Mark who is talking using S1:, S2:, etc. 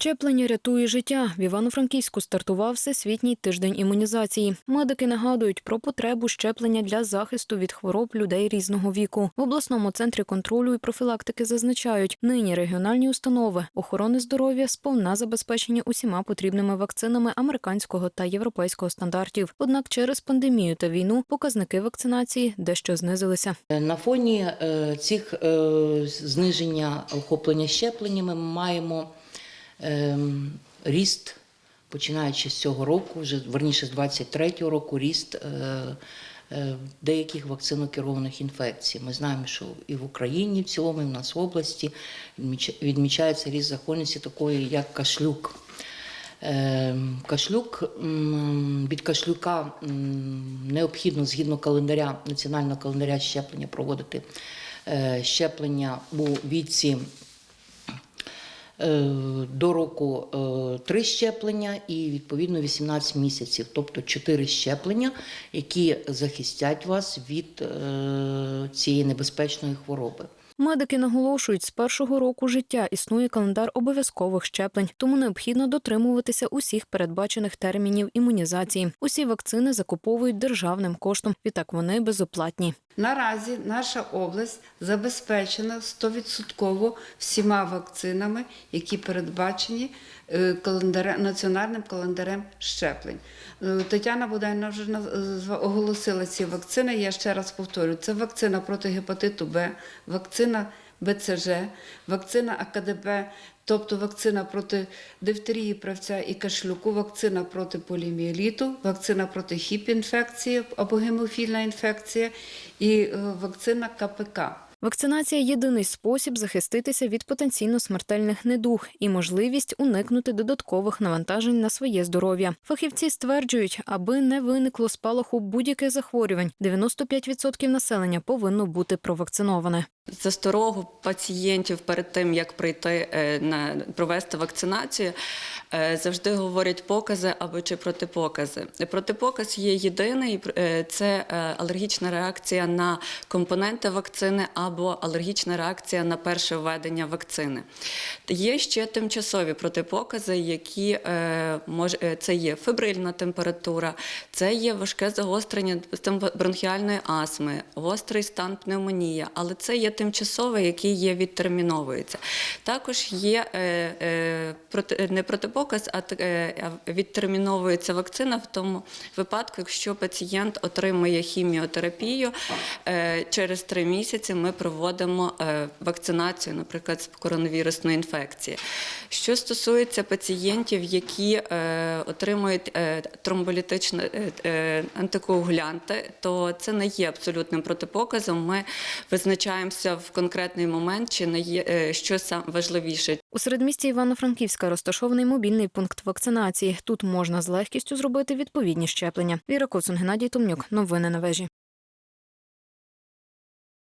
S1: Щеплення рятує життя. В Івано-Франківську стартував всесвітній тиждень імунізації. Медики нагадують про потребу щеплення для захисту від хвороб людей різного віку. В обласному центрі контролю і профілактики зазначають, нині регіональні установи охорони здоров'я сповна забезпечені усіма потрібними вакцинами американського та європейського стандартів. Однак через пандемію та війну показники вакцинації дещо знизилися.
S2: На фоні е, цих е, зниження охоплення щепленнями ми маємо ріст, починаючи з цього року, вже верніше з 23-го року, ріст е, е, деяких вакцинокерованих інфекцій. Ми знаємо, що і в Україні в цілому, і в нас в області відмічається ріст захворюваності такої, як кашлюк. Ем, Кашлюк від кашлюка необхідно згідно календаря національного календаря щеплення проводити е, щеплення у віці до року е, три щеплення і відповідно 18 місяців, тобто 4 щеплення, які захистять вас від е, цієї небезпечної хвороби.
S1: Медики наголошують, з першого року життя існує календар обов'язкових щеплень, тому необхідно дотримуватися усіх передбачених термінів імунізації. Усі вакцини закуповують державним коштом, відтак вони безоплатні.
S3: Наразі наша область забезпечена 100% всіма вакцинами, які передбачені е, календарем, національним календарем щеплень. Е, Тетяна Будайна вже оголосила ці вакцини. Я ще раз повторю: це вакцина проти гепатиту Б, вакцина БЦЖ, вакцина АКДБ, тобто вакцина проти дифтерії, правця і кашлюку, вакцина проти поліміеліту, вакцина проти хіп-інфекції або гемофільна інфекція і е, вакцина КПК.
S1: Вакцинація єдиний спосіб захиститися від потенційно смертельних недуг і можливість уникнути додаткових навантажень на своє здоров'я. Фахівці стверджують, аби не виникло спалаху будь-яких захворювань, 95% населення повинно бути провакциноване.
S4: Засторогу пацієнтів перед тим, як прийти е, на провести вакцинацію, е, завжди говорять покази або чи протипокази. Протипоказ є єдиний е, це алергічна реакція на компоненти вакцини або алергічна реакція на перше введення вакцини. Є ще тимчасові протипокази, які е, е, це є фебрильна температура, це є важке загострення бронхіальної астми, гострий стан пневмонія, але це є тимчасове, який є відтерміновується. Також є е, е, проти, не протипоказ, а, е, відтерміновується вакцина в тому випадку, якщо пацієнт отримує хіміотерапію, через три місяці ми проводимо вакцинацію, наприклад, з коронавірусної інфекції. Що стосується пацієнтів, які е, отримують е, тромболітичні е, антикоагулянти, то це не є абсолютним протипоказом. Ми визначаємося в конкретний момент, чи не є що сам важливіше,
S1: У середмісті Івано-Франківська розташований мобільний пункт вакцинації. Тут можна з легкістю зробити відповідні щеплення. Віра Ковцун, Геннадій Томнюк. Новини на вежі.